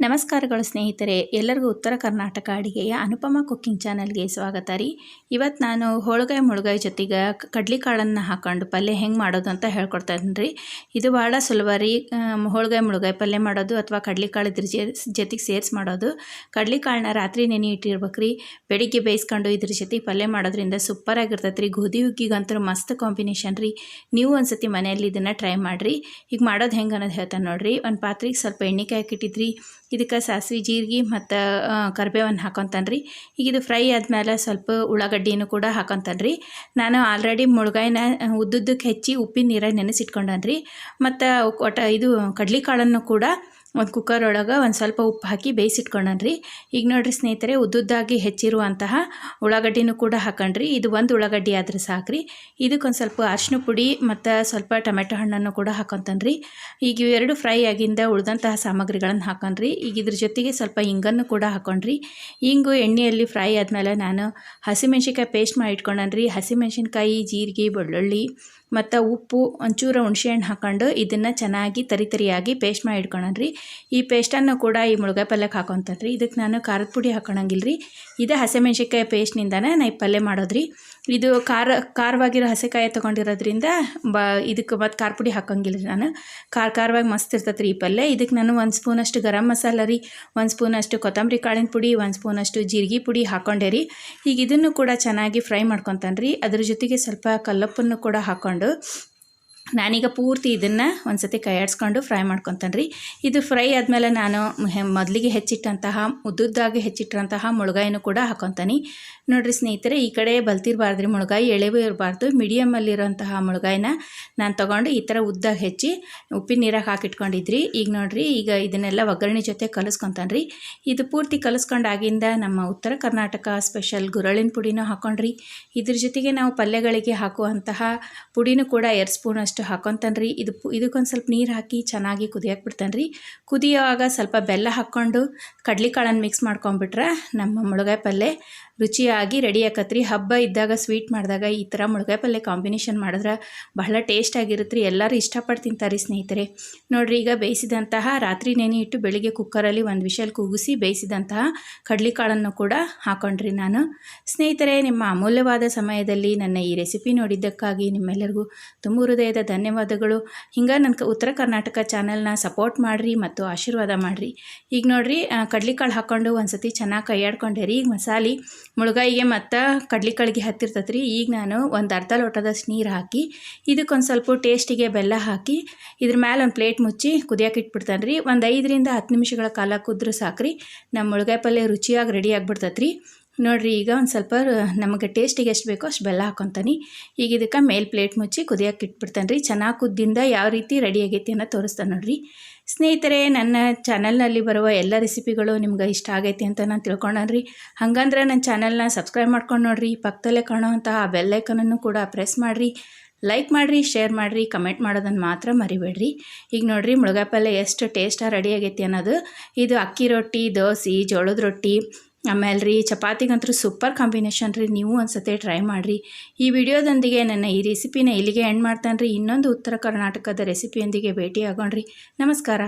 ನಮಸ್ಕಾರಗಳು ಸ್ನೇಹಿತರೆ, ಎಲ್ಲರಿಗೂ ಉತ್ತರ ಕರ್ನಾಟಕ ಅಡಿಗೆಯ ಅನುಪಮ ಕುಕ್ಕಿಂಗ್ ಚಾನಲ್ಗೆ ಸ್ವಾಗತ ರೀ. ಇವತ್ತು ನಾನು ಹೋಳ್ಗಾಯಿ ಮುಳುಗಾಯಿ ಜೊತೆಗೆ ಕಡ್ಲಿಕಾಳನ್ನು ಹಾಕೊಂಡು ಪಲ್ಯ ಹೆಂಗೆ ಮಾಡೋದು ಅಂತ ಹೇಳ್ಕೊಡ್ತಾ ಇದ್ದೀನಿ ರೀ. ಇದು ಭಾಳ ಸುಲಭ ರೀ. ಹೋಳ್ಗಾಯಿ ಮುಳುಗಾಯಿ ಪಲ್ಯ ಮಾಡೋದು ಅಥವಾ ಕಡ್ಲಿಕಾಳು ಇದ್ರ ಜೊತೆಗೆ ಸೇರಿಸಿ ಮಾಡೋದು. ಕಡ್ಲಿಕಾಳನ್ನ ರಾತ್ರಿ ನೆನೆ ಇಟ್ಟಿರ್ಬೇಕು ರೀ. ಬೆಳಿಗ್ಗೆ ಬೇಯಿಸ್ಕೊಂಡು ಇದ್ರ ಜೊತೆಗೆ ಪಲ್ಯ ಮಾಡೋದ್ರಿಂದ ಸೂಪರ್ ಆಗಿರ್ತೈತೆ ರೀ. ಗೋಧಿ ಹುಗ್ಗಿಗಂತೂ ಮಸ್ತ್ ಕಾಂಬಿನೇಷನ್ ರೀ. ನೀವು ಒಂದ್ಸತಿ ಮನೆಯಲ್ಲಿ ಇದನ್ನು ಟ್ರೈ ಮಾಡಿರಿ. ಈಗ ಮಾಡೋದು ಹೆಂಗೆ ಅನ್ನೋದು ಹೇಳ್ತಾನೆ ನೋಡಿರಿ. ಒಂದು ಪಾತ್ರೆಗೆ ಸ್ವಲ್ಪ ಎಣ್ಣೆಕಾಯಿ ಹಾಕಿಟ್ಟಿದ್ರಿ ಇದಕ್ಕೆ ಸಾಸಿವೆ ಜೀರಿಗೆ ಮತ್ತು ಕರಿಬೇವನ್ನು ಹಾಕೊತಾನೆ ರೀ ಈಗ ಇದು ಫ್ರೈ ಆದಮೇಲೆ ಸ್ವಲ್ಪ ಉಳ್ಳಾಗಡ್ಡಿನೂ ಕೂಡ ಹಾಕೊತಾನೆ ರೀ ನಾನು ಆಲ್ರೆಡಿ ಮುಳುಗಾಯಿನ ಉದ್ದುದ್ದಕ್ಕೆ ಹೆಚ್ಚಿ ಉಪ್ಪಿನ ನೀರಾಗ ನೆನೆಸಿಟ್ಕೊಂಡಾನ ರೀ ಮತ್ತು ಒಟ, ಇದು ಕಡ್ಲಿಕಾಳನ್ನು ಕೂಡ ಒಂದು ಕುಕ್ಕರ್ ಒಳಗೆ ಒಂದು ಸ್ವಲ್ಪ ಉಪ್ಪು ಹಾಕಿ ಬೇಯಿಸಿಟ್ಕೊಂಡ್ರಿ ಈಗ ನೋಡಿರಿ ಸ್ನೇಹಿತರೆ, ಉದ್ದುದ್ದಾಗಿ ಹೆಚ್ಚಿರುವಂತಹ ಉಳ್ಳಾಗಡ್ಡಿನೂ ಕೂಡ ಹಾಕೊಂಡ್ರಿ ಇದು ಒಂದು ಉಳ್ಳಾಗಡ್ಡಿ ಆದ್ರೆ ಸಾಕ್ರಿ. ಇದಕ್ಕೊಂದು ಸ್ವಲ್ಪ ಅರಿಶಿನ ಪುಡಿ ಮತ್ತು ಸ್ವಲ್ಪ ಟೊಮೆಟೊ ಹಣ್ಣನ್ನು ಕೂಡ ಹಾಕೊತಾನ್ರಿ. ಈಗ ಇವೆರಡು ಫ್ರೈ ಆಗಿಂದ ಉಳಿದಂತಹ ಸಾಮಗ್ರಿಗಳನ್ನು ಹಾಕೊಂಡ್ರಿ. ಈಗ ಇದ್ರ ಜೊತೆಗೆ ಸ್ವಲ್ಪ ಹಿಂಗನ್ನು ಕೂಡ ಹಾಕೊಂಡ್ರಿ. ಹಿಂಗು ಎಣ್ಣೆಯಲ್ಲಿ ಫ್ರೈ ಆದಮೇಲೆ ನಾನು ಹಸಿಮೆಣ್ಸಿನ್ಕಾಯಿ ಪೇಸ್ಟ್ ಮಾಡಿ ಇಟ್ಕೊಂಡನ್ರಿ ಹಸಿಮೆಣ್ಸಿನ್ಕಾಯಿ, ಜೀರಿಗೆ, ಬೆಳ್ಳುಳ್ಳಿ ಮತ್ತು ಉಪ್ಪು ಒಂಚೂರು ಹುಣಸೆಹಣ್ಣು ಹಾಕೊಂಡು ಇದನ್ನು ಚೆನ್ನಾಗಿ ತರಿ ತರಿಯಾಗಿ ಪೇಸ್ಟ್ ಮಾಡಿ ಇಟ್ಕೊಳನ್ರಿ. ಈ ಪೇಸ್ಟನ್ನು ಕೂಡ ಈ ಮುಳುಗಾಯಿ ಪಲ್ಯಕ್ಕೆ ಹಾಕೊತನ್ರಿ. ಇದಕ್ಕೆ ನಾನು ಖಾರದ ಪುಡಿ ಹಾಕೊಳಂಗಿಲ್ಲ ರೀ ಇದು ಹಸಿಮೆಣ್ಸಿನ್ಕಾಯಿ ಪೇಸ್ಟ್ನಿಂದನೇ ನಾ ಈ ಪಲ್ಯ ಮಾಡೋದ್ರಿ. ಇದು ಖಾರ, ಖಾರವಾಗಿರೋ ಹಸಿಕಾಯಿ ತೊಗೊಂಡಿರೋದ್ರಿಂದ ಬ ಇದಕ್ಕೆ ಮತ್ತು ಖಾರ ಪುಡಿ ಹಾಕೋಂಗಿಲ್ಲ ರೀ ನಾನು. ಖಾರ, ಖಾರವಾಗಿ ಮಸ್ತ್ ಇರ್ತೈತೆ ರೀ ಈ ಪಲ್ಯ. ಇದಕ್ಕೆ ನಾನು ಒಂದು ಸ್ಪೂನಷ್ಟು ಗರಂ ಮಸಾಲ ರೀ, ಒಂದು ಸ್ಪೂನಷ್ಟು ಕೊತ್ತಂಬರಿ ಕಾಳಿನ ಪುಡಿ, ಒಂದು ಸ್ಪೂನಷ್ಟು ಜೀರಿಗೆ ಪುಡಿ ಹಾಕೊಂಡೆ ರೀ. ಈಗ ಇದನ್ನು ಕೂಡ ಚೆನ್ನಾಗಿ ಫ್ರೈ ಮಾಡ್ಕೊತಾನೆ ರೀ ಅದ್ರ ಜೊತೆಗೆ ಸ್ವಲ್ಪ ಕಲ್ಲಪ್ಪನ್ನು ಕೂಡ ಹಾಕ್ಕೊಂಡು ನಾನೀಗ ಪೂರ್ತಿ ಇದನ್ನು ಒಂದು ಸತಿ ಕೈ ಆಡಿಸ್ಕೊಂಡು ಫ್ರೈ ಮಾಡ್ಕೊತಾನೆ ರೀ ಇದು ಫ್ರೈ ಆದಮೇಲೆ ನಾನು ಮೊದಲಿಗೆ ಹೆಚ್ಚಿಟ್ಟಂತಹ, ಉದ್ದುದ್ದಾಗಿ ಹೆಚ್ಚಿಟ್ಟಂತಹ ಮುಳುಗಾಯಿನೂ ಕೂಡ ಹಾಕೊತಾನೆ. ನೋಡಿರಿ ಸ್ನೇಹಿತರೆ, ಈ ಕಡೆ ಬಲ್ತಿರಬಾರ್ದು ರೀ ಮುಳುಗಾಯಿ, ಎಳೆವೂ ಇರಬಾರ್ದು. ಮೀಡಿಯಮಲ್ಲಿರೋಂತಹ ಮುಳುಗಾಯಿನ ನಾನು ತೊಗೊಂಡು ಈ ಥರ ಉದ್ದಾಗ ಹೆಚ್ಚಿ ಉಪ್ಪಿನ ನೀರಾಗಿ ಹಾಕಿಟ್ಕೊಂಡಿದ್ರಿ. ಈಗ ನೋಡಿರಿ, ಈಗ ಇದನ್ನೆಲ್ಲ ಒಗ್ಗರಣೆ ಜೊತೆ ಕಲಿಸ್ಕೊತಾನೆ ರೀ ಇದು ಪೂರ್ತಿ ಕಲಿಸ್ಕೊಂಡಾಗಿಂದ ನಮ್ಮ ಉತ್ತರ ಕರ್ನಾಟಕ ಸ್ಪೆಷಲ್ ಗುರಳಿನ ಪುಡಿನೂ ಹಾಕೊಂಡ್ರಿ. ಇದ್ರ ಜೊತೆಗೆ ನಾವು ಪಲ್ಯಗಳಿಗೆ ಹಾಕುವಂತಹ ಪುಡಿನೂ ಕೂಡ ಎರಡು ಸ್ಪೂನ್ ಅಷ್ಟು ಹಾಕೊತಾನೆ ರೀ ಇದು ಇದಕ್ಕೊಂದು ಸ್ವಲ್ಪ ನೀರು ಹಾಕಿ ಚೆನ್ನಾಗಿ ಕುದಿಯಕ್ಕೆ ಬಿಡ್ತಾನೆ ರೀ ಕುದಿಯುವಾಗ ಸ್ವಲ್ಪ ಬೆಲ್ಲ ಹಾಕ್ಕೊಂಡು ಕಡ್ಲಿಕಾಳನ್ನು ಮಿಕ್ಸ್ ಮಾಡ್ಕೊಂಬಿಟ್ರೆ ನಮ್ಮ ಮುಳುಗಾಯಿ ಪಲ್ಯ ರುಚಿಯಾಗಿ ರೆಡಿ ಆಕತ್ರಿ. ಹಬ್ಬ ಇದ್ದಾಗ ಸ್ವೀಟ್ ಮಾಡಿದಾಗ ಈ ಥರ ಮುಳುಗಾಯಿ ಪಲ್ಯ ಕಾಂಬಿನೇಷನ್ ಮಾಡಿದ್ರೆ ಬಹಳ ಟೇಸ್ಟ್ ಆಗಿರುತ್ತೆ ರೀ ಎಲ್ಲರೂ ಇಷ್ಟಪಟ್ಟು ತಿಂತಾರೆ ಸ್ನೇಹಿತರೆ. ನೋಡಿರಿ, ಈಗ ಬೇಯಿಸಿದಂತಹ ರಾತ್ರಿ ನೆನೆ ಇಟ್ಟು ಬೆಳಿಗ್ಗೆ ಕುಕ್ಕರಲ್ಲಿ ಒಂದು ವಿಷಲ್ ಕೂಗಿಸಿ ಬೇಯಿಸಿದಂತಹ ಕಡ್ಲಿಕಾಳನ್ನು ಕೂಡ ಹಾಕೊಂಡ್ರಿ ನಾನು. ಸ್ನೇಹಿತರೆ, ನಿಮ್ಮ ಅಮೂಲ್ಯವಾದ ಸಮಯದಲ್ಲಿ ನನ್ನ ಈ ರೆಸಿಪಿ ನೋಡಿದ್ದಕ್ಕಾಗಿ ನಿಮ್ಮೆಲ್ಲರಿಗೂ ತುಂಬ ಹೃದಯದ ಧನ್ಯವಾದಗಳು. ಹಿಂಗೆ ನನ್ನ ಉತ್ತರ ಕರ್ನಾಟಕ ಚಾನಲ್ನ ಸಪೋರ್ಟ್ ಮಾಡಿರಿ ಮತ್ತು ಆಶೀರ್ವಾದ ಮಾಡಿರಿ. ಈಗ ನೋಡಿರಿ ಕಡ್ಲಿಕಾಳು ಹಾಕ್ಕೊಂಡು ಒಂದು ಸತಿ ಚೆನ್ನಾಗಿ ಕೈಯಾಡ್ಕೊಂಡೆ ರೀ. ಈಗ ಮಸಾಲೆ ಮುಳುಗಾಯಿಗೆ ಮತ್ತು ಕಡ್ಲಿಕಾಳಿಗೆ ಹತ್ತಿರ್ತೈತೆ ರೀ ಈಗ ನಾನು ಒಂದು ಅರ್ಧ ಲೋಟದಷ್ಟು ನೀರು ಹಾಕಿ, ಇದಕ್ಕೊಂದು ಸ್ವಲ್ಪ ಟೇಸ್ಟಿಗೆ ಬೆಲ್ಲ ಹಾಕಿ, ಇದ್ರ ಮೇಲೆ ಒಂದು ಪ್ಲೇಟ್ ಮುಚ್ಚಿ ಕುದಿಯೋಕೆ ಇಟ್ಬಿಡ್ತಾನೆ ರೀ. ಒಂದು ಐದರಿಂದ ಹತ್ತು ನಿಮಿಷಗಳ ಕಾಲ ಕುದ್ರೆ ಸಾಕ್ರಿ. ನಮ್ಮ ಮುಳುಗಾಯಿ ಪಲ್ಯ ರುಚಿಯಾಗಿ ರೆಡಿ ಆಗಿಬಿಡ್ತೈತೆ ರೀ ನೋಡಿರಿ, ಈಗ ಒಂದು ಸ್ವಲ್ಪ ನಮಗೆ ಟೇಸ್ಟಿಗೆ ಎಷ್ಟು ಬೇಕೋ ಅಷ್ಟು ಬೆಲ್ಲ ಹಾಕೊತಾನೆ. ಈಗ ಇದಕ್ಕೆ ಮೇಲ್ ಪ್ಲೇಟ್ ಮುಚ್ಚಿ ಕುದಿಯೋಕೆ ಇಟ್ಬಿಡ್ತಾನೆ ರೀ ಚೆನ್ನಾಗಿ ಕುದ್ದಿಂದ ಯಾವ ರೀತಿ ರೆಡಿ ಆಗೈತಿ ಅನ್ನೋ ತೋರಿಸ್ತಾನೆ ನೋಡಿರಿ. ಸ್ನೇಹಿತರೆ, ನನ್ನ ಚಾನಲ್ನಲ್ಲಿ ಬರುವ ಎಲ್ಲ ರೆಸಿಪಿಗಳು ನಿಮ್ಗೆ ಇಷ್ಟ ಆಗೈತಿ ಅಂತ ನಾನು ತಿಳ್ಕೊಂಡ್ರಿ ಹಾಗಂದ್ರೆ ನನ್ನ ಚಾನಲ್ನ ಸಬ್ಸ್ಕ್ರೈಬ್ ಮಾಡ್ಕೊಂಡು ನೋಡಿರಿ. ಪಕ್ಕದಲ್ಲೇ ಕಾಣುವಂತಹ ಆ ಬೆಲ್ಲೈಕನನ್ನು ಕೂಡ ಪ್ರೆಸ್ ಮಾಡಿರಿ. ಲೈಕ್ ಮಾಡಿರಿ ಶೇರ್ ಮಾಡಿರಿ ಕಮೆಂಟ್ ಮಾಡೋದನ್ನು ಮಾತ್ರ ಮರಿಬೇಡ್ರಿ. ಈಗ ನೋಡಿರಿ ಮುಳುಗಾಯಿ ಪಲ್ಯ ಎಷ್ಟು ಟೇಸ್ಟಾಗಿ ರೆಡಿ ಆಗೈತಿ ಅನ್ನೋದು. ಇದು ಅಕ್ಕಿ ರೊಟ್ಟಿ, ದೋಸೆ, ಜೋಳದ ರೊಟ್ಟಿ ಆಮೇಲೆ ರೀ ಚಪಾತಿಗಂತೂ ಸೂಪರ್ ಕಾಂಬಿನೇಷನ್ ರೀ, ನೀವು ಒಂದು ಟ್ರೈ ಮಾಡಿರಿ. ಈ ವಿಡಿಯೋದೊಂದಿಗೆ ನನ್ನ ಈ ರೆಸಿಪಿನ ಇಲ್ಲಿಗೆ ಎಂಡ್ ಮಾಡ್ತಾನೆ ರೀ ಇನ್ನೊಂದು ಉತ್ತರ ಕರ್ನಾಟಕದ ರೆಸಿಪಿಯೊಂದಿಗೆ ಭೇಟಿ ಆಗೋಣ್ರಿ ನಮಸ್ಕಾರ.